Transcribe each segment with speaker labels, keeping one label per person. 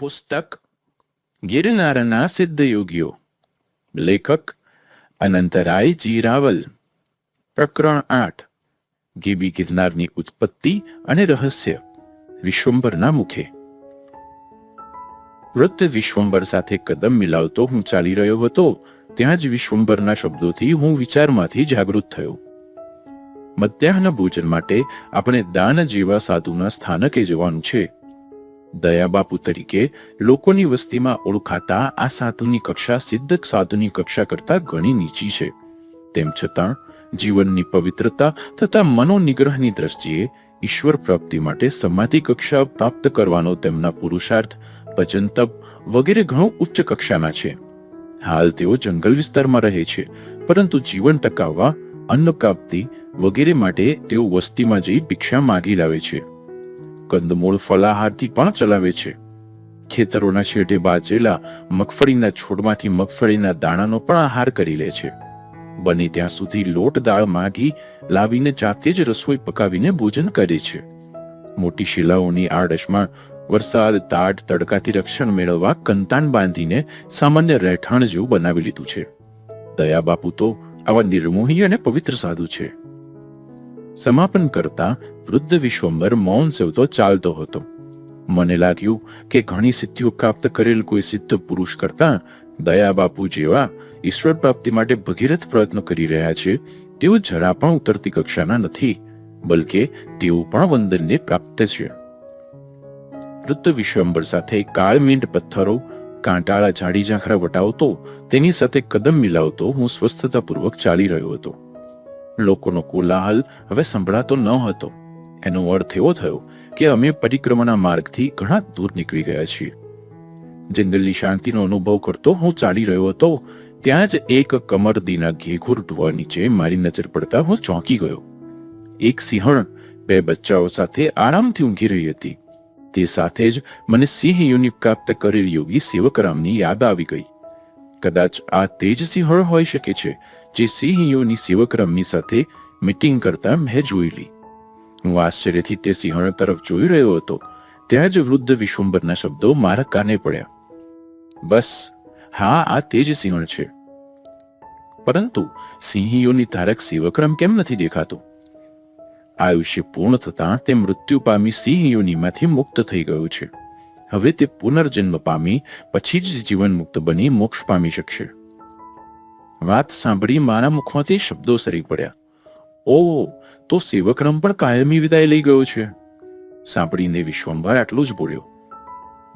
Speaker 1: પુસ્તક ગિરનારના સિદ્ધયોગીઓ લેખક અનંતરાય જી રાવલ પ્રકરણ આઠ ગીબી ગિરનારની ઉત્પત્તિ અને રહસ્ય વિશ્વંભરના મુખે વૃદ્ધ વિશ્વંભર સાથે કદમ મિલાવતો હું ચાલી રહ્યો હતો ત્યાં જ વિશ્વંભરના શબ્દોથી હું વિચારમાંથી જાગૃત થયો મધ્યાહન ભોજન માટે આપણે દાન જેવા સાધુના સ્થાનકે જવાનું છે દયાબાપુ તરીકે લોકોની વસ્તીમાં ઓળખાતા આ સાધુની કક્ષા સિદ્ધક સાધુની કક્ષા કરતા ઘણી નીચી છે. તેમ છતાં, જીવનની પવિત્રતા તથા મનોનિગ્રહની દ્રષ્ટિએ ઈશ્વર પ્રાપ્તિ માટે સમાધિ કક્ષા પ્રાપ્ત કરવાનો તેમના પુરુષાર્થ, ભજન વગેરે ઘણો ઉચ્ચ કક્ષાના છે. હાલ તેઓ જંગલ વિસ્તારમાં રહે છે, પરંતુ જીવન ટકાવવા અન્ન પ્રાપ્તિ વગેરે માટે તેઓ વસ્તીમાં જઈ ભિક્ષા માગી લાવે છે. કંદમૂળ ફલાહારથી પણ ચલાવે છે. ખેતરોના છેડે બાજેલા મગફળીના છોડમાંથી મગફળીના દાણાનો પણ આહાર કરી લે છે. બને ત્યાં સુધી લોટ દાળ માગી લાવીને જાતે જ રસોઈ પકાવીને ભોજન કરે છે. મોટી શિલાઓની આડશમાં વરસાદ તાટ તડકાથી રક્ષણ મેળવવા કંતાન બાંધીને સામાન્ય રહેઠાણ જેવું બનાવી લીધું છે. દયા બાપુ તો આવા નિર્મોહી અને પવિત્ર સાધુ છે. સમાપન કરતા વૃદ્ધ વિશ્વંભર મૌન સેવતો ચાલતો હતો. મને લાગ્યું કે ઘણી સિદ્ધિઓ પ્રાપ્ત કરેલ કોઈ સિદ્ધ પુરુષ કરતા દયા બાપુ જેવા ઈશ્વર પ્રાપ્તિ માટે ભગીરથ પ્રયત્ન કરી રહ્યા છે, તેઓ જરા પણ ઉતરતી કક્ષાના નથી, બલકે તેઓ પણ વંદનને પ્રાપ્ત છે. વૃદ્ધ વિશ્વંભર સાથે કાળમીંડ પથ્થરો, કાંટાળા ઝાડી ઝાંખરા વટાવતો, તેની સાથે કદમ મિલાવતો હું સ્વસ્થતાપૂર્વક ચાલી રહ્યો હતો. લોકોનો કોલાહલ હવે સંભળાતો ન હતો. એનો અર્થ એવો થયો કે અમે પરિક્રમાના માર્ગથી ઘણા દૂર નીકળી ગયા છીએ. જંગલની શાંતિનો અનુભવ કરતો હું ચાલી રહ્યો હતો, ત્યાં જ એક કમરદીના ઘેઘુર ઢોવા નીચે મારી નજર પડતા હું ચોંકી ગયો. એક સિંહણ બે બચ્ચાઓ સાથે આરામથી ઊંઘી રહી હતી. તે સાથે જ મને સિંહ યોની પ્રાપ્ત કરેલ યોગી સેવકરામની યાદ આવી ગઈ. કદાચ આ તે જ સિંહણ હોઈ શકે છે જે સિંહયોની સેવક્રમની સાથે મિટિંગ કરતા મેં જોયેલી હું આશ્ચર્યથી તે સિંહણ તરફ જોઈ રહ્યો હતો. ત્યાં જ વૃદ્ધ વિશ્વંભરના શબ્દો મારા કાને પડ્યા. બસ, હા, આ તે જ સિંહણ છે. પરંતુ સિંહીઓની ધારક સેવક્રમ કેમ નથી દેખાતો? આયુષ્ય પૂર્ણ થતાં તે મૃત્યુ પામી સિંહયોનીમાંથી મુક્ત થઈ ગયો છે. હવે તે પુનર્જન્મ પામી, પછી જ જીવન મુક્ત બની મોક્ષ પામી શકશે. વાત સાંભળી મારા મુખમાંથી શબ્દો સરી પડ્યા. ઓ તો સેવકરમ પણ કાયમી વિદાય લઈ ગયો છે. સાંભળીને વિશ્વંભર આટલું જ બોલ્યો.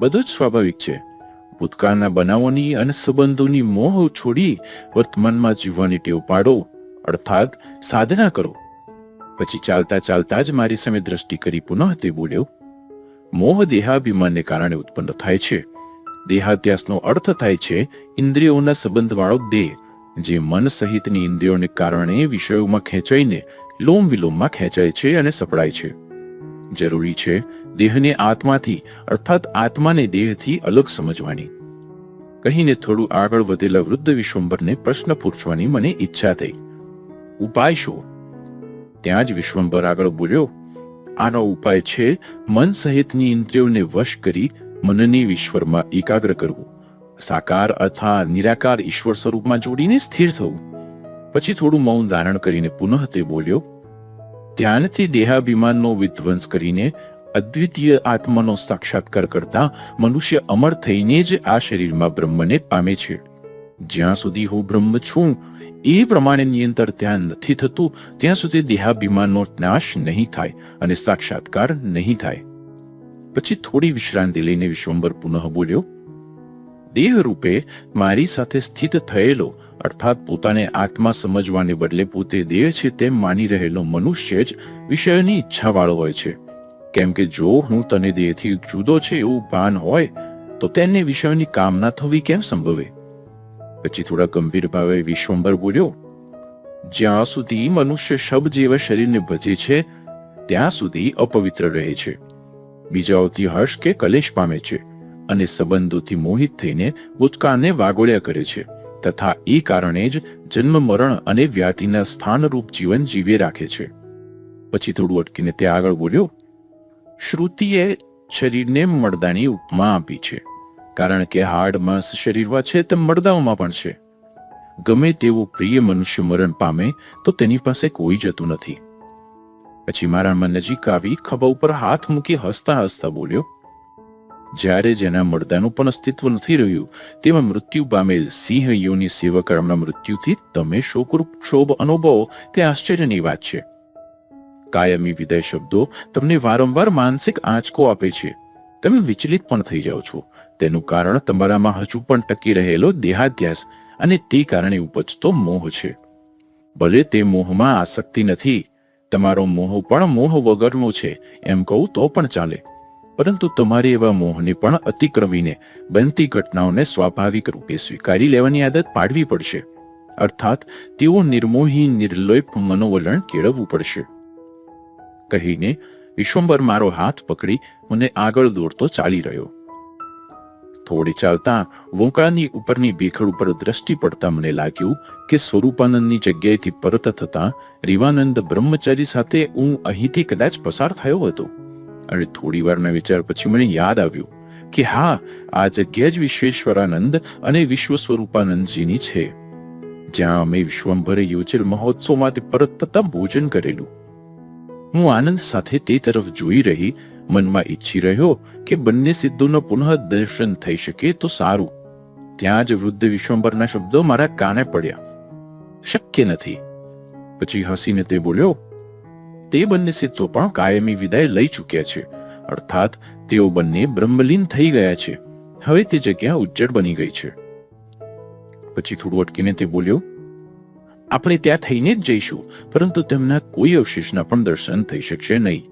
Speaker 1: બધું જ સ્વાભાવિક છે. ભૂતકાળના બનાવોની અને સંબંધોની મોહ છોડી વર્તમાનમાં જીવવાની ટેવ પાડો, અર્થાત સાધના કરો. પછી ચાલતા ચાલતા જ મારી સામે દ્રષ્ટિ કરી પુનઃ તે બોલ્યો. મોહ દેહાભિમાનને કારણે ઉત્પન્ન થાય છે. દેહાધ્યાસનો અર્થ થાય છે, ઇન્દ્રિયોના સંબંધવાળો દેહ. જે મન સહિતની ઇન્દ્રિયોને કારણે વિષયોમાં ખેંચાઈને લોમ વિલોમમાં ખેંચાય છે અને સપડાય છે. જરૂરી છે દેહને આત્માથી, અર્થાત આત્માને દેહથી અલગ સમજવાની. કહીને થોડું આગળ વધેલા વૃદ્ધ વિશ્વંભરને પ્રશ્ન પૂછવાની મને ઈચ્છા થઈ. ઉપાય શું? ત્યાં જ વિશ્વંભર આગળ બોલ્યો, આનો ઉપાય છે મન સહિતની ઇન્દ્રિયોને વશ કરી મનની ઈશ્વરમાં એકાગ્ર કરવું. સાકાર અથવા નિરાકાર ઈશ્વર સ્વરૂપમાં જોડીને સ્થિર થવું. પછી થોડું મૌન ધારણ કરીને પુનઃ તે બોલ્યો, ધ્યાનથી દેહાભિમાનનો વિધ્વંસ કરીને અદ્વિતીય આત્માનો સાક્ષાત્કાર કરતા મનુષ્ય અમર થઈને જ આ શરીરમાં બ્રહ્મને પામે છે. જ્યાં સુધી હું બ્રહ્મ છું, એ પ્રમાણે નિયંતર ધ્યાન નથી થતું, ત્યાં સુધી દેહાભિમાનનો નાશ નહીં થાય અને સાક્ષાત્કાર નહીં થાય. પછી થોડી વિશ્રાંતિ લઈને વિશ્વંભર પુનઃ બોલ્યો દેહ રૂપે મારી સાથે સ્થિત થયેલો, અર્થાત પોતાને આત્મા સમજવાને બદલે પોતે દેહ છે તેમ માની રહેલો મનુષ્ય જ વિષયની ઈચ્છાવાળો હોય છે. કેમ કે જો હું તને દેહથી જુદો છે એવું ભાન હોય, તો તેને વિષયની કામના થવી કેમ સંભવે? પછી થોડા ગંભીર ભાવે વિશ્વંભર બોલ્યો, જ્યાં સુધી મનુષ્ય શબ જેવા શરીરને ભજે છે, ત્યાં સુધી અપવિત્ર રહે છે. બીજાઓથી હર્ષ કે કલેશ પામે છે. અને સંબંધોથી મોહિત થઈને ભૂતકાળને વાગોળ્યા કરે છે. તથા એ કારણે જ જન્મ, મરણ અને વ્યાધિના સ્થાનરૂપ જીવન જીવે રાખે છે. પછી થોડું અટકીને તે આગળ બોલ્યો, શ્રુતિએ શરીરને મળદાની ઉપમા આપી છે. કારણ કે હાડ, માંસ શરીરમાં છે તેમ મળદાઓમાં પણ છે. ગમે તેવું પ્રિય મનુષ્ય મરણ પામે તો તેની પાસે કોઈ જતું નથી. પછી મારામાં નજીક આવી ખભા ઉપર હાથ મૂકી હસતા હસતા બોલ્યો જ્યારે જેના મરદાનું પણ અસ્તિત્વ નથી રહ્યું, તેમાં મૃત્યુ પામેલ સિંહ યોની સેવકર્મના મૃત્યુથી તમે શોકરૂપ ક્ષોભ અનુભવો, તે આશ્ચર્યની વાત છે. કાયમી વિદાય શબ્દો તમને વારંવાર માનસિક આંચકો આપે છે. તમે વિચલિત પણ થઈ જાઓ છો. તેનું કારણ તમારામાં હજુ પણ ટકી રહેલો દેહાધ્યાસ અને તે કારણે ઉપજતો મોહ છે. ભલે તે મોહમાં આસક્તિ નથી, તમારો મોહ પણ મોહ વગરનો છે, એમ કહું તો પણ ચાલે. પરંતુ તમારે એવા મોહને પણ અતિક્રમીને બનતી ઘટનાઓને સ્વાભાવિક રૂપે સ્વીકારી લેવાની આદત પાડવી પડશે. અર્થાત, તેઓ નિર્મોહી, નિર્લોપ મનોવલણ કેળવવું પડશે. કહીને વિશ્વંબર મારો હાથ પકડી, મને આગળ દોડતો ચાલી રહ્યો. થોડી ચાલતા વોંકાળની ઉપરની ભીખડ ઉપર દ્રષ્ટિ પડતા મને લાગ્યું કે સ્વરૂપાનંદની જગ્યાએથી પરત થતા રીવાનંદ બ્રહ્મચારી સાથે હું અહીંથી કદાચ પસાર થયો હતો. અને થોડી વારના વિચાર પછી મને યાદ આવ્યું કે હા, આ જગ્યા જ વિશ્વેશ્વરાનંદ અને વિશ્વ સ્વરૂપાનંદજીની છે. જ્યાં અમે વિશ્વંભરે યોજેલ મહોત્સવમાંથી પરત થતા ભોજન કરેલું. હું આનંદ સાથે તે તરફ જોઈ રહી, મનમાં ઈચ્છી રહ્યો કે બંને સિદ્ધોનો પુનઃ દર્શન થઈ શકે તો સારું. ત્યાં જ વૃદ્ધ વિશ્વંભરના શબ્દો મારા કાને પડ્યા. શક્ય નથી. પછી હસીને તે બોલ્યો તે બંને સિદ્ધો પણ કાયમી વિદાય લઈ ચૂક્યા છે. અર્થાત, તેઓ બંને બ્રહ્મલીન થઈ ગયા છે. હવે તે જગ્યા ઉજ્જડ બની ગઈ છે. પછી થોડું અટકીને તે બોલ્યો, આપણે ત્યાં થઈને જ જઈશું, પરંતુ તેમના કોઈ અવશેષના પણ દર્શન થઈ શકશે નહીં.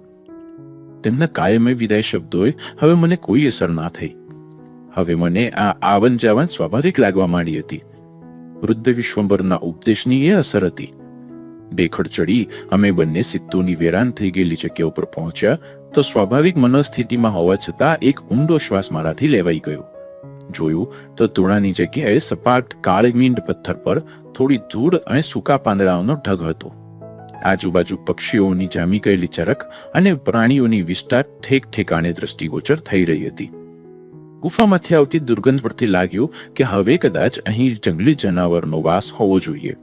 Speaker 1: તેમના કાયમી વિદાય શબ્દોએ હવે મને કોઈ અસર ના થઈ. હવે મને આ આવન જાવન સ્વાભાવિક લાગવા માંડી હતી. વૃદ્ધ વિશ્વંભરના ઉપદેશની એ અસર હતી. બેખડ ચડી અમે બંને સિત્તોની વેરાન થઈ ગયેલી જગ્યા ઉપર પહોંચ્યા તો સ્વાભાવિક મનસ્થિતિમાં હોવા છતાં એક ઊંડો શ્વાસ મારાથી લેવાઈ ગયો. જોયું તો તુણાની જગ્યાએ સપાટ કાળમીંડ પથ્થર પર થોડી ધૂળ અને સૂકા પાંદડાઓનો ઢગ હતો. આજુબાજુ પક્ષીઓની જામી ગયેલી ચરક અને પ્રાણીઓની વિસ્તાર ઠેક ઠેકાણે દ્રષ્ટિગોચર થઈ રહી હતી. ગુફામાંથી આવતી દુર્ગંધ પરથી લાગ્યું કે હવે કદાચ અહીં જંગલી જનાવરનો વાસ હોવો જોઈએ.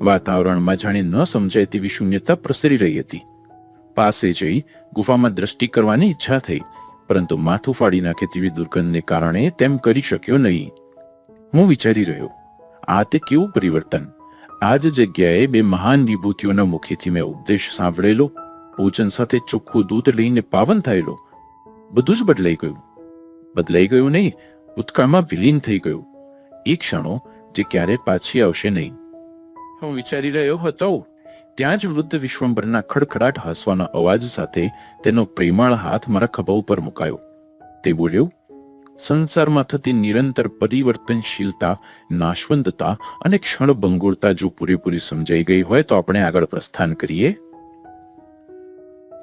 Speaker 1: વાતાવરણમાં જાણે ન સમજાય તેવી શૂન્યતા પ્રસરી રહી હતી. પાસે જઈ ગુફામાં દ્રષ્ટિ કરવાની ઈચ્છા થઈ, પરંતુ માથું ફાડી નાખે તેવી દુર્ગંધને કારણે તેમ કરી શક્યો નહીં. હું વિચારી રહ્યો, આ તે કેવું પરિવર્તન? આ જ જગ્યાએ બે મહાન વિભૂતિઓના મુખેથી મેં ઉપદેશ સાંભળેલો, પૂજન સાથે ચોખ્ખું દૂધ લઈને પાવન થયેલો. બધું જ બદલાઈ ગયું. બદલાઈ ગયું નહીં, ભૂતકાળમાં વિલીન થઈ ગયું. એ ક્ષણો જે ક્યારે પાછી આવશે નહીં. હું વિચારી રહ્યો હતો. ત્યાં જ વૃદ્ધ વિશ્વંભરના ખડખડાટ હસવાના અવાજ સાથે તેનો પ્રેમાળ હાથ મારા ખભા ઉપર મુકાયો. તે બોલ્યો, સંસારમાં થતી નિરંતર પરિવર્તનશીલતા, નાશવંતતા અને ક્ષણભંગુરતા જો પૂરેપૂરી સમજાઈ ગઈ હોય તો આપણે આગળ પ્રસ્થાન કરીએ.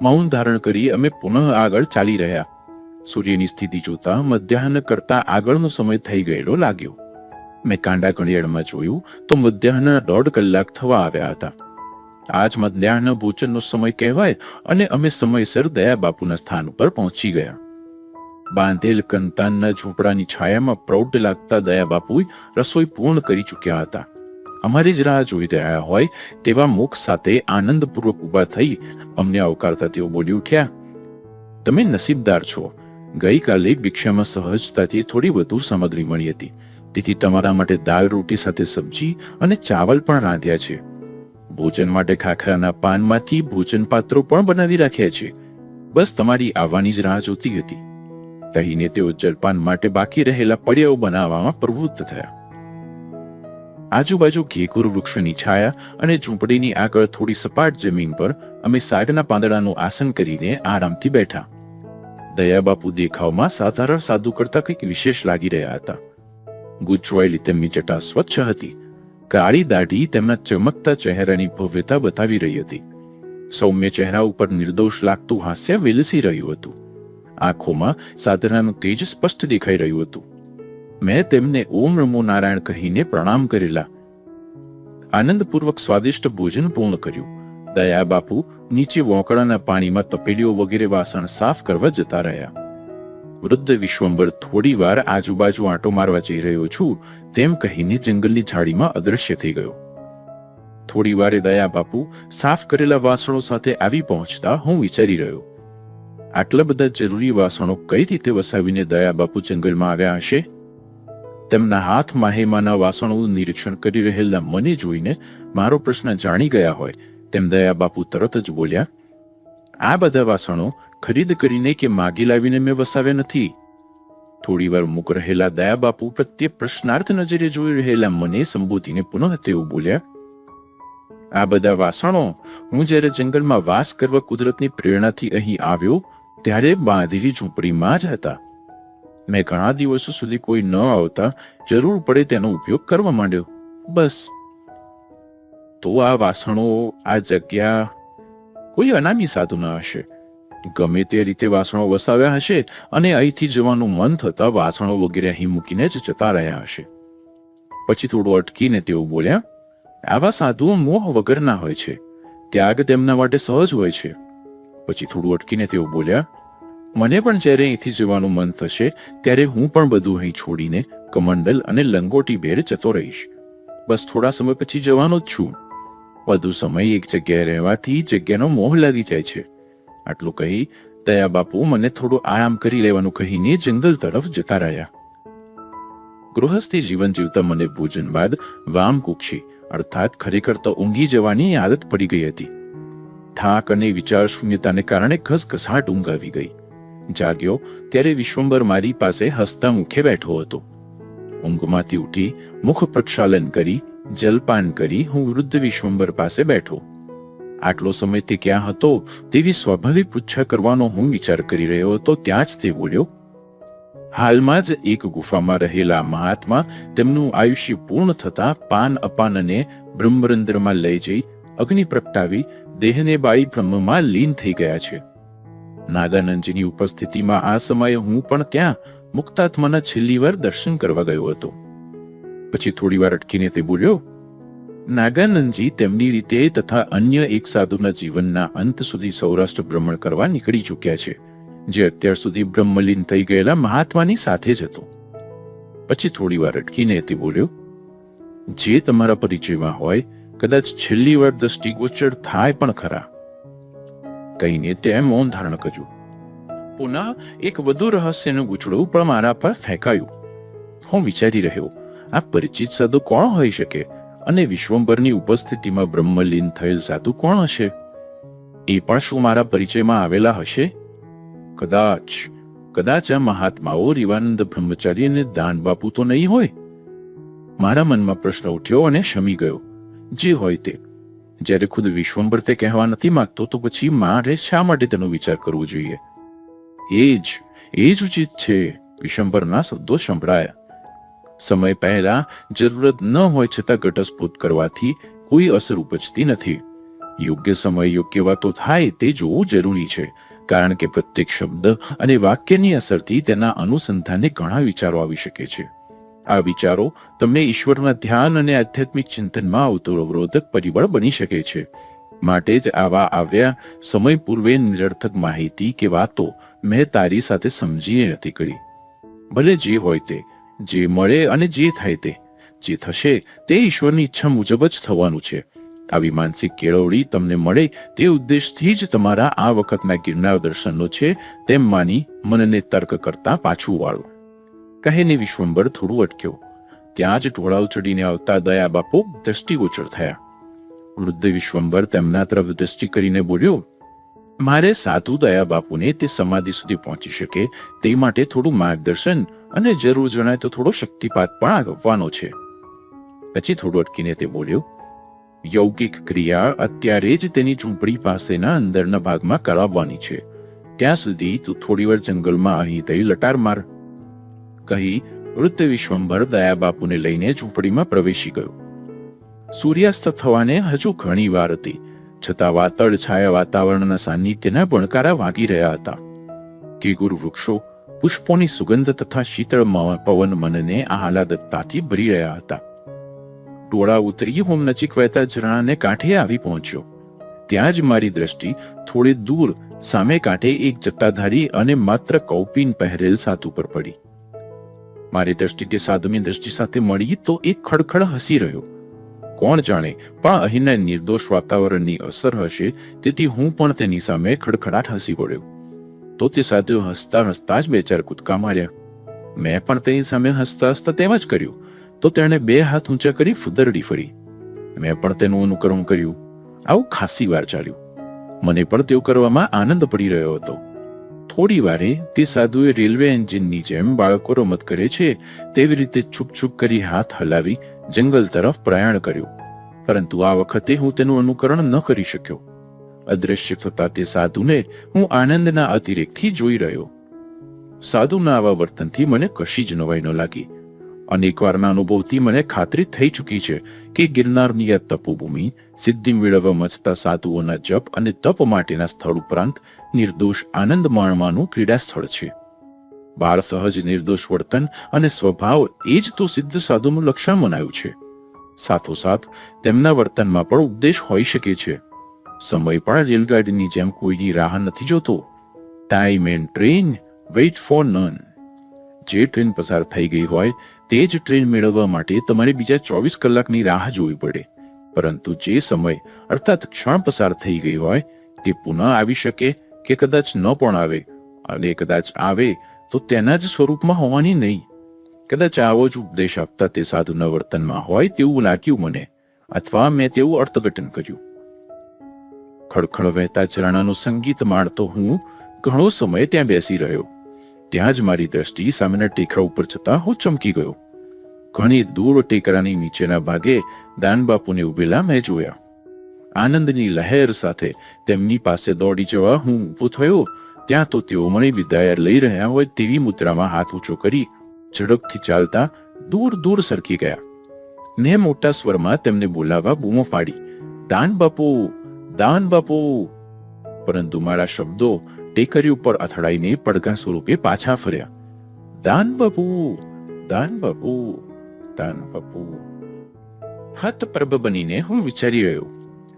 Speaker 1: મૌન ધારણ કરી અમે પુનઃ આગળ ચાલી રહ્યા. સૂર્યની સ્થિતિ જોતા મધ્યાહન કરતા આગળનો સમય થઈ ગયેલો લાગ્યો. મેં કાંડા ઘડિયાળમાં જોયું તો મધ્યાહના દોઢ કલાક થવા આવ્યા હતા. આજ મધ્યાહન ભોજનનો સમય કહેવાય અને અમે સમયસર દયા બાપુના સ્થાન ઉપર પહોંચી ગયા. બાંધેલ કંતાનના ઝૂંપડાની છાયામાં પ્રૌઢ લાગતા દયા બાપુ રસોઈ પૂર્ણ કરી ચૂક્યા હતા. અમારી જ રાહ જોઈ રહ્યા હોય તેવા મુખ સાથે આનંદપૂર્વક ઊભા થઈ અમને આવકારતા તેઓ બોલી ઉઠ્યા, તમે નસીબદાર છો. ગઈકાલે ભિક્ષામાં સહજતાથી થોડી વધુ સામગ્રી મળી હતી. તેથી તમારા માટે દાળ, રોટી સાથે સબ્જી અને ચાવલ પણ રાંધ્યા છે. ભોજન માટે ખાખરાના પાનમાંથી ભોજન પાત્રો પણ બનાવી રાખ્યા છે. બસ તમારી આવવાની જ રાહ જોતી હતી. કહીને તેઓ જલપાન માટે બાકી રહેલા પડ્યાઓ બનાવવામાં પ્રવૃત્ત થયા. આજુબાજુ ઘેકુર વૃક્ષોની છાયા અને ઝૂંપડીની આગળ થોડી સપાટ જમીન પર અમે સાગના પાંદડાનું આસન કરીને આરામથી બેઠા. દયાબાપુ દેખાવમાં સાધારણ સાધુ કરતા કંઈક વિશેષ લાગી રહ્યા હતા. ગૂંચવાયેલી તેમની જટા સ્વચ્છ હતી. કાળી દાઢી તેમના ચમકતા ચહેરાની ભવ્યતા બતાવી રહી હતી. સૌમ્ય ચહેરા ઉપર નિર્દોષ લાગતું હાસ્ય વિલસી રહ્યું હતું. આંખોમાં સાધનાનું તેજ સ્પષ્ટ દેખાઈ રહ્યું હતું. મેં તેમને ઓમ નમો નારાયણ કહીને પ્રણામ કરેલા. આનંદપૂર્વક સ્વાદિષ્ટ ભોજન પૂર્ણ કર્યું. દયા બાપુ નીચે વોંકળાના પાણીમાં તપેલીઓ વગેરે વાસણ સાફ કરવા જતા રહ્યા. વૃદ્ધ વિશ્વંબર થોડી વાર આજુબાજુ આંટો મારવા જઈ રહ્યો છું, તેમ કહીને જંગલની ઝાડીમાં અદ્રશ્ય થઈ ગયો. થોડી વારે દયા બાપુ સાફ કરેલા વાસણો સાથે આવી પહોંચતા હું વિચારી રહ્યો. આટલા બધા જરૂરી વાસણો કઈ રીતે વસાવીને દયા બાપુ જંગલમાં આવ્યા હશે? તેમના હાથ માહેમાના વાસણોનું નિરીક્ષણ કરી રહેલા મને જોઈને મારો પ્રશ્ન જાણી ગયા હોય, તેમ દયા બાપુ તરત જ બોલ્યા, આ બધા વાસણો ખરીદ કરીને કે માગી લાવીને મેં વસાવ્યા નથી. થોડીવાર મૂક રહેલા દયા બાપુ પ્રત્યે પ્રશ્નાર્થ નજરે જોઈ રહેલા મને સંબોધીને પુનઃ તેઓ બોલ્યા, આ બધા વાસણો હું જ્યારે જંગલમાં વાસ કરવા કુદરતની પ્રેરણાથી અહીં આવ્યો, ત્યારે બાંધેલી ઝૂંપડીમાં જ હતા. મેં ઘણા દિવસો સુધી કોઈ ન આવતા જરૂર પડે તેનો ઉપયોગ કરવા માંડ્યો. બસ. તો આ વાસણો, આ જગ્યા કોઈ અનામી સાધુ ન હશે? ગમે તે રીતે વાસણો વસાવ્યા હશે અને અહીંથી જવાનું મન થતા વાસણો વગેરે અહીં મૂકીને જ જતા રહ્યા હશે. પછી થોડું અટકીને તેઓ બોલ્યા, આવા સાધુઓ મોહ વગરના હોય છે. ત્યાગ તેમના માટે સહજ હોય છે. પછી થોડું અટકીને તેઓ બોલ્યા, મને પણ જ્યારે અહીંથી જવાનું મન થશે, ત્યારે હું પણ બધું અહીં છોડીને કમંડલ અને લંગોટી ભેર જતો રહીશ. બસ થોડા સમય પછી જવાનો જ છું. વધુ સમય એક જગ્યાએ રહેવાથી જગ્યાનો મોહ લાગી જાય છે. આટલું કહી દયા બાપુ મને થોડો આરામ કરી લેવાનું કહીને જંગલ તરફ જતા રહ્યા. ગૃહસ્થી જીવન જીવતા મને ભોજન બાદ વામ કુક્ષી, અર્થાત ખરેખર તો ઊંઘી જવાની આદત પડી ગઈ હતી. થાક અને વિચાર શૂન્યતાને કારણે ઘસઘસાટ ઊંઘ આવી ગઈ. જાગ્યો ત્યારે વિશ્વંભર મારી પાસે હસતા મુખે બેઠો હતો. ઊંઘમાંથી ઉઠી મુખ પ્રક્ષાલન કરી, જલપાન કરી હું વૃદ્ધ વિશ્વંભર પાસે બેઠો. આટલો સમય તે ક્યાં હતો? તેવી સ્વાભાવિક પૂછા કરવાનો હું વિચાર કરી રહ્યો હતો, ત્યાં જ તે બોલ્યો, હાલમાં જ એક ગુફામાં રહેલા મહાત્મા તેમનું આયુષ્ય પૂર્ણ થતા પાન અપાનને બ્રહ્મરંદ્રમાં લઈ જઈ અગ્નિ પ્રગટાવી દેહને બાળી બ્રહ્મમાં લીન થઈ ગયા છે. નાગાનંદજીની ઉપસ્થિતિમાં આ સમયે હું પણ ત્યાં મુક્તાત્માના છેલ્લી વાર દર્શન કરવા ગયો હતો. પછી થોડી વાર અટકીને તે બોલ્યો નાગાનંદજી તેમની રીતે તથા અન્ય એક સાધુના જીવનના અંત સુધી સૌરાષ્ટ્ર ભ્રમણ કરવા નીકળી ચૂક્યા છે, જે અત્યાર સુધી બ્રહ્મલીન થઈ ગયેલા મહાત્માની સાથે જ હતો. પછી થોડી વાર અટકીને તે બોલ્યો, જે તમારા પરિચયમાં હોય, કદાચ છેલ્લી વાર દ્રષ્ટિગોચર થાય પણ ખરા. કહીને તે મૌન ધારણ કર્યું. પુનઃ એક વધુ રહસ્યનું ગૂંચળું પણ મારા પર ફેંકાયું. હું વિચારી રહ્યો, આ પરિચિત સાધુ કોણ હોઈ શકે? અને વિશ્વંભરની ઉપસ્થિતિમાં બ્રહ્મલીન થયેલ સાધુ કોણ હશે? એ પણ શું મારા પરિચયમાં આવેલા હશે? કદાચ કદાચ આ મહાત્માઓ રીવાનંદ બ્રહ્મચારી અને દાન બાપુ તો નહીં હોય? મારા મનમાં પ્રશ્ન ઉઠ્યો અને શમી ગયો. જે હોય તે. જ્યારે ખુદ વિશ્વંભર તે કહેવા નથી માંગતો, તો પછી મારે શા માટે તેનો વિચાર કરવો જોઈએ? એ જ એ જ ઉચિત છે. વિશ્વંભરના શબ્દો સંભળાયા. સમય પહેલા જરૂરત ન હોય છતાં ઘટસ્ફોટ કરવાથી કોઈ અસર ઉપજતી નથી. યોગ્ય સમય યોગ્ય વાતો થાય તે જોવું જરૂરી છે, કારણ કે પ્રત્યેક શબ્દ અને વાક્યની અસરથી તેના અનુસંધાને ઘણા વિચારો આવી શકે છે. આ વિચારો તમને ઈશ્વરના ધ્યાન અને આધ્યાત્મિક ચિંતનમાં આવતો અવરોધક પરિબળ બની શકે છે. માટે જ આવા આવ્યા સમય પૂર્વે નિરર્થક માહિતી કે વાતો મેં તારી સાથે સમજી નથી કરી. ભલે જે હોય તે જે મળે અને જે થાય તે. જે થશે તે ઈશ્વરની ઈચ્છા મુજબ જ થવાનું છે. આવી માનસિક કેળવણી તમને મળે તે ઉદ્દેશથી જ તમારા આ વખતના ગિરનાર દર્શનનો છે તેમ માની મનને તર્ક કરતા પાછું વાળો. કહેને વિશ્વંભર થોડું અટક્યો. ત્યાં જ ઢોળાવ ચડીને આવતા દયા બાપુ દ્રષ્ટિગોચર થયા. વૃદ્ધ વિશ્વંભર તેમના તરફ દ્રષ્ટિ કરીને બોલ્યો, મારે સાધુ દયા બાપુને તે સમાધિ સુધી પહોંચી શકે તે માટે થોડું માર્ગદર્શન અને જરૂર જણાય તો થોડો શક્તિપાત પણ આપવાનો છે. પછી થોડું અટકીને તે બોલ્યો, યૌગિક ક્રિયા અત્યારે જ તેની ઝૂંપડી પાસેના અંદરના ભાગમાં કરાવવાની છે. ત્યાં સુધી તું થોડીવાર જંગલમાં અહીં તઈ લટાર માર. કહી વૃદ્ધ વિશ્વંભર દયાબાપુને લઈને ઝૂંપડીમાં પ્રવેશી ગયો. સૂર્યાસ્ત થવાને હજુ ઘણી વાર હતી, છતાં વાતળ છાયા વાતાવરણના સાનિધ્યના ભણકારા વાગી રહ્યા હતા. કેગુર વૃક્ષો પુષ્પોની સુગંધ તથા શીતળ પવન મનને આહલાદકતાથી ભરી રહ્યા હતા ટોળા ઉતરી હું નજીક વહેતા ઝરણાને કાંઠે આવી પહોંચ્યો ત્યાં જ મારી દ્રષ્ટિ થોડી દૂર સામે કાંઠે એક જટ્ટાધારી અને માત્ર કૌપીન પહેરેલ સાધુ પર પડી મારી દ્રષ્ટિ તે સાધુની દ્રષ્ટિ સાથે મળી તો એક ખડખડ હસી રહ્યો કોણ જાણે પણ અહીંના નિર્દોષ વાતાવરણની અસર હશે તેથી હું પણ તેની સામે ખડખડાટ હસી પડ્યો તો તે સાધુ હસતા હસતા જ બે ચાર કૂદકા માર્યા. મેં પણ તેની સામે હસતા હસતા તેમ જ કર્યું. તો તેણે બે હાથ ઊંચા કરી ફુદરડી ફરી. મેં પણ તેનું અનુકરણ કર્યું. આવું ખાસી વાર ચાલ્યું. મને પણ તેવું કરવામાં આનંદ પડી રહ્યો હતો. થોડી વારે તે સાધુએ રેલવે એન્જિનની જેમ બાળકો રમત કરે છે, તેવી રીતે છુપ છુપ કરી હાથ હલાવી જંગલ તરફ પ્રયાણ કર્યું. પરંતુ આ વખતે હું તેનું અનુકરણ ન કરી શક્યો. અદ્રશ્ય થતા તે સાધુને હું આનંદના અતિરેકથી જોઈ રહ્યો. સાધુના આવા વર્તનથી મને કશી જ નવાઈ ન લાગી. અનેકવારના અનુભવથી મને ખાતરી થઈ ચૂકી છે કે ગિરનારની આ તપોભૂમિ સિદ્ધિ મેળવવા મચતા સાધુઓના જપ અને તપ માટેના સ્થળ ઉપરાંત નિર્દોષ આનંદ માણવાનું ક્રીડા સ્થળ છે. બાળ સહજ નિર્દોષ વર્તન અને સ્વભાવ એ જ તો સિદ્ધ સાધુનું લક્ષણ મનાયું છે. સાથોસાથ તેમના વર્તનમાં પણ ઉપદેશ હોઈ શકે છે. સમય પણ રેલગાડીની જેમ કોઈની રાહ નથી જોતો. Time and train wait for none જે ટ્રેન પસાર થઈ ગઈ હોય, તે જ ટ્રેન મેળવવા માટે તમારે બીજા ચોવીસ કલાકની રાહ જોવી પડે. પરંતુ જે સમય, અર્થાત ક્ષણ પસાર થઈ ગઈ હોય, તે પુનઃ આવી શકે કે કદાચ ન પણ આવે. અને કદાચ આવે, તો તેના જ સ્વરૂપમાં હોવાની નહીં. કદાચ આવો જ ઉપદેશ આપતા તે સાધુના વર્તનમાં હોય તેવું લાગ્યું મને, અથવા મેં તેવું અર્થઘટન કર્યું. ખડખડ વહેતા ઝરણાનું સંગીત માણતો હું ઘણો સમય ત્યાં બેસી રહ્યો. ત્યાં જ મારી દ્રષ્ટિ સામેના ટેકરા ઉપર જતા હું ચમકી ગયો. ઘણી દૂર ટેકરાની નીચેના ભાગે દાનબાપુને ઉભેલા મેં જોયા. આનંદની લહેર સાથે તેમની પાસે દોડી જવા હું ઊભો થયો. ત્યાં તો તેઓ મને વિદાય લઈ રહ્યા હોય તેવી મુદ્રામાં હાથ ઊંચો કરી ઝડપથી ચાલતા દૂર દૂર સરકી ગયા. ને મોટા સ્વરમાં તેમને બોલાવવા બૂમો પાડી. દાન બાપુ દાન બાપુ. પરંતુ મારા શબ્દો ટેકરી ઉપર અથડાઈને પડઘા સ્વરૂપે પાછા ફર્યા. દાન બાપુ દાન બાપુ દાન બાપુ. હતપ્રભ બનીને હું વિચારી રહ્યો.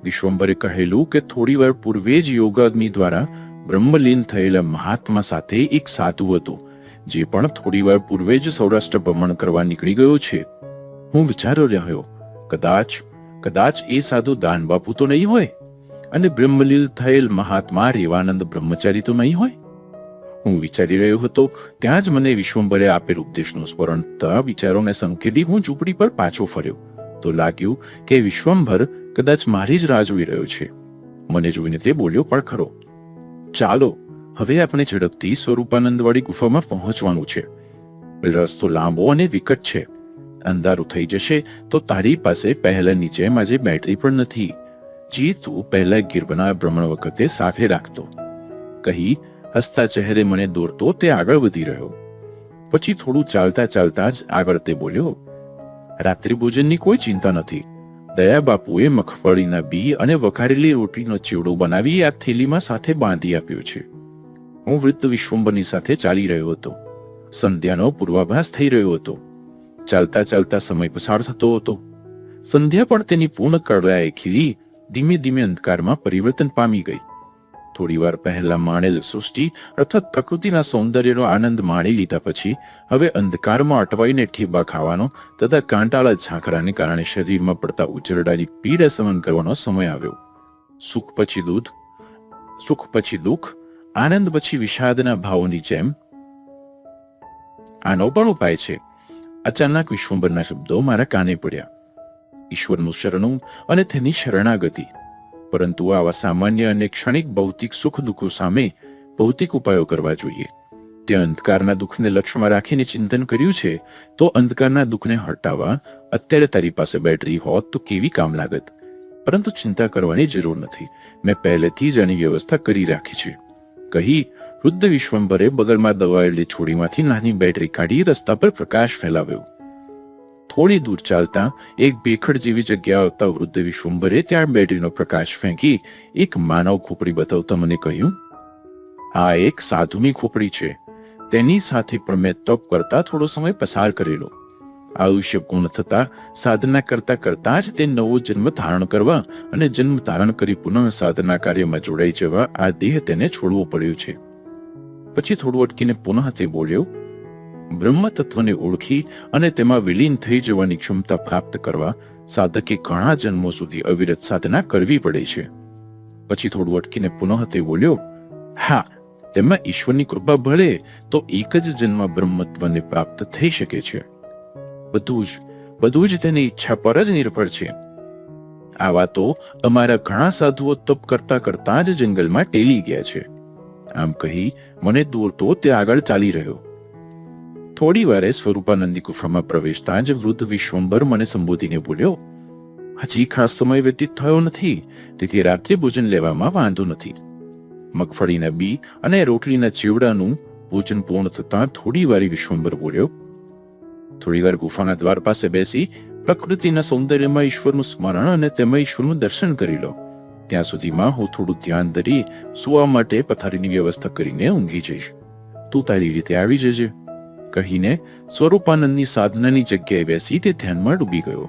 Speaker 1: વિશ્વંભરે કહેલું કે થોડી વાર પૂર્વે જ યોગાગ્નિ દ્વારા બ્રહ્મલીન થયેલા મહાત્મા સાથે એક સાધુ હતો, જે પણ થોડી વાર પૂર્વે જ સૌરાષ્ટ્ર ભ્રમણ કરવા નીકળી ગયો છે. હું વિચારો રહ્યો, કદાચ કદાચ એ સાધુ દાન બાપુ તો નહીં હોય? અને બ્રહ્મલીલ થયેલ મહાત્મા રેવાનંદ બ્રહ્મચારી તો નહીં હોય? હું વિચારી રહ્યો હતો, ત્યાં જ મને વિશ્વંભરે આપેલ ઉપદેશનું સ્મરણ થતા વિચારોને સંકેલી હું ઝૂંપડી પર પાછો ફર્યો. તો લાગ્યું કે વિશ્વંભર કદાચ મારી જ રાહ જોઈ રહ્યો છે. મને જોઈને તે બોલ્યો, પણ ખરો. ચાલો, હવે આપણે ઝડપથી સ્વરૂપાનંદવાળી ગુફામાં પહોંચવાનું છે. રસ્તો લાંબો અને વિકટ છે. અંધારું થઈ જશે તો તારી પાસે પહેલાની જેમ આજે બેટરી પણ નથી. જે પહેલા ગિરબના ભ્રમણ વખતે સાથે રાખતો. કહી, હસતા ચહેરે મને દોરતો તે આગળ વધી રહ્યો. પછી થોડું ચાલતા ચાલતા જ આગળ તે બોલ્યો, રાત્રિ ભોજનની કોઈ ચિંતા નથી. દયા બાપુએ મગફળીના બી અને વઘારેલી રોટલીનો ચીવડો બનાવી આ થેલીમાં સાથે બાંધી આપ્યો છે. હું વૃદ્ધ વિશ્વંભરની સાથે ચાલી રહ્યો હતો. સંધ્યાનો પૂર્વાભાસ થઈ રહ્યો હતો. ચાલતા ચાલતા સમય પસાર થતો હતો. સંધ્યા પણ તેની પૂર્ણ કળાએ ખીલી ધીમે ધીમે અંધકારમાં પરિવર્તન પામી ગઈ. થોડીવાર પહેલા માણેલ સૃષ્ટિ અર્થાત પ્રકૃતિના સૌંદર્યનો આનંદ માણી લીધા પછી હવે અંધકારમાં અટવાઈને ઠીબા ખાવાનો તથા કાંટાળા ઝાંખરાને કારણે શરીરમાં પડતા ઉજરડાની પીડા સહન કરવાનો સમય આવ્યો. સુખ પછી દૂધ સુખ પછી દુઃખ, આનંદ પછી વિષાદના ભાવોની જેમ. આનો પણ ઉપાય છે. અચાનક વિશ્વંભરના શબ્દો મારા કાને પડ્યા. ઈશ્વરનું શરણું અને તેની શરણાગતિ. પરંતુ આવા સામાન્ય અને ક્ષણિક ભૌતિક સુખ દુઃખો સામે ભૌતિક ઉપાયો કરવા જોઈએ. તે અંધકારના દુઃખને લક્ષ્યમાં રાખીને ચિંતન કર્યું છે, તો અંધકારના દુઃખને હટાવવા અત્યારે તારી પાસે બેટરી હોત તો કેવી કામ લાગત? પરંતુ ચિંતા કરવાની જરૂર નથી. મેં પહેલેથી જ આની વ્યવસ્થા કરી રાખી છે. કહી, વૃદ્ધ વિશ્વંભરે બગલમાં દવાયેલી છોડીમાંથી નાની બેટરી કાઢી રસ્તા પર પ્રકાશ ફેલાવ્યો. થોડી દૂર ચાલતા એક ભેખડ જેવી જગ્યા આવતા વૃદ્ધ વિશ્વંભરે ત્યાં બેટરીનો પ્રકાશ ફેંકી એક માનવ ખોપડી બતાવતા મને કહ્યું આ એક સાધુની ખોપડી છે તેની સાથે પણ મેં તપ કરતા થોડો સમય પસાર કરેલો આયુષ્ય પૂર્ણ થતા સાધના કરતા કરતા જ તે નવો જન્મ ધારણ કરવા અને જન્મ ધારણ કરી પુનઃ સાધના કાર્યમાં જોડાઈ જવા આ દેહ તેને છોડવો પડ્યો છે. પછી થોડું અટકીને પુનઃ તે બોલ્યો બ્રહ્મ તત્વને ઓળખી અને તેમાં વિલીન થઈ જવાની ક્ષમતા પ્રાપ્ત કરવા સાધકે ઘણા જન્મો સુધી અવિરત સાધના કરવી પડે છે. પછી થોડું અટકીને પુનઃ તે બોલ્યો, હા, તેમાં ઈશ્વરની કૃપા ભળે તો એક જ જન્મ બ્રહ્મત્વને પ્રાપ્ત થઈ શકે છે. બધું જ બધું જ તેની ઈચ્છા પર જ નિર્ભર છે. આ વાતો અમારા ઘણા સાધુઓ તપ કરતા કરતા જ જંગલમાં ટેલી ગયા છે. આમ કહી મને દોરતો તે આગળ ચાલી રહ્યો. થોડી વારે સ્વરૂપાનંદી ગુફામાં પ્રવેશતા જ વૃદ્ધ વિશ્વંબર મને સંબોધીને બોલ્યો, હજી ખાસ સમય વ્યતીત થયો નથી, તેથી રાત્રે ભોજન લેવામાં વાંધો નથી. મગફળીના બી અને રોટલીના ચીવડાનું ભોજન પૂર્ણ થતાં થોડી વારી વિશ્વંબર બોલ્યો, થોડી ગુફાના દ્વાર પાસે બેસી પ્રકૃતિના સૌંદર્યમાં ઈશ્વરનું સ્મરણ અને તેમાં ઈશ્વરનું દર્શન કરી લો. ત્યાં સુધીમાં હું થોડું ધ્યાન ધરી સુવા માટે પથારીની વ્યવસ્થા કરીને ઊંઘી જઈશ. તું તારી રીતે આવી જજે. કહીને સ્વરૂપાનંદની સાધનાની જગ્યાએ બેસી તે ધ્યાનમાં ડૂબી ગયો.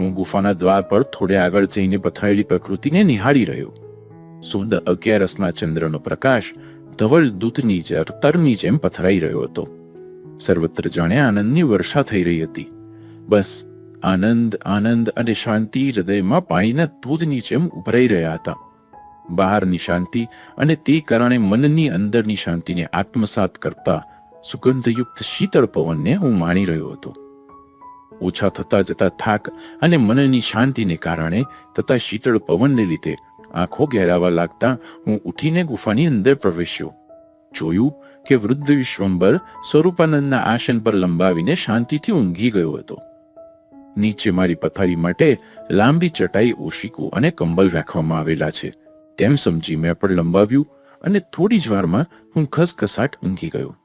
Speaker 1: હું ગુફાના દ્વાર પર થોડે આગળ જઈને પથરાયેલી પ્રકૃતિને નિહાળી રહ્યો. સુંદર અગિયારસના ચંદ્રનો પ્રકાશ ધવલ જેમ તરની જેમ પથરાઈ રહ્યો હતો. સર્વત્ર જાણે આનંદની વર્ષા થઈ રહી હતી. બસ, આનંદ આનંદ અને શાંતિ હૃદયમાં પાણીના ધોધની જેમ ઉભરાઈ રહ્યા હતા. બહારની શાંતિ અને તે કારણે મનની અંદરની શાંતિને આત્મસાત કરતા સુગંધયુક્ત શીતળ પવનને હું માણી રહ્યો હતો. ઓછા થતા જતા થાક અને મનની શાંતિને કારણે તથા શીતળ પવનને લીધે આંખો ઘેરાવા લાગતા હું ઉઠીને ગુફાની અંદર પ્રવેશ્યો. જોયું કે વૃદ્ધ વિશ્વંબર સ્વરૂપાનંદના આસન પર લંબાવીને શાંતિથી ઊંઘી ગયો હતો. નીચે મારી પથારી માટે લાંબી ચટાઈ ઓશિકો અને કંબલ રાખવામાં આવેલા છે. તેમ સમજી મેં પણ લંબાવ્યું અને થોડી જ વારમાં હું ખસખસાટ ઊંઘી ગયો.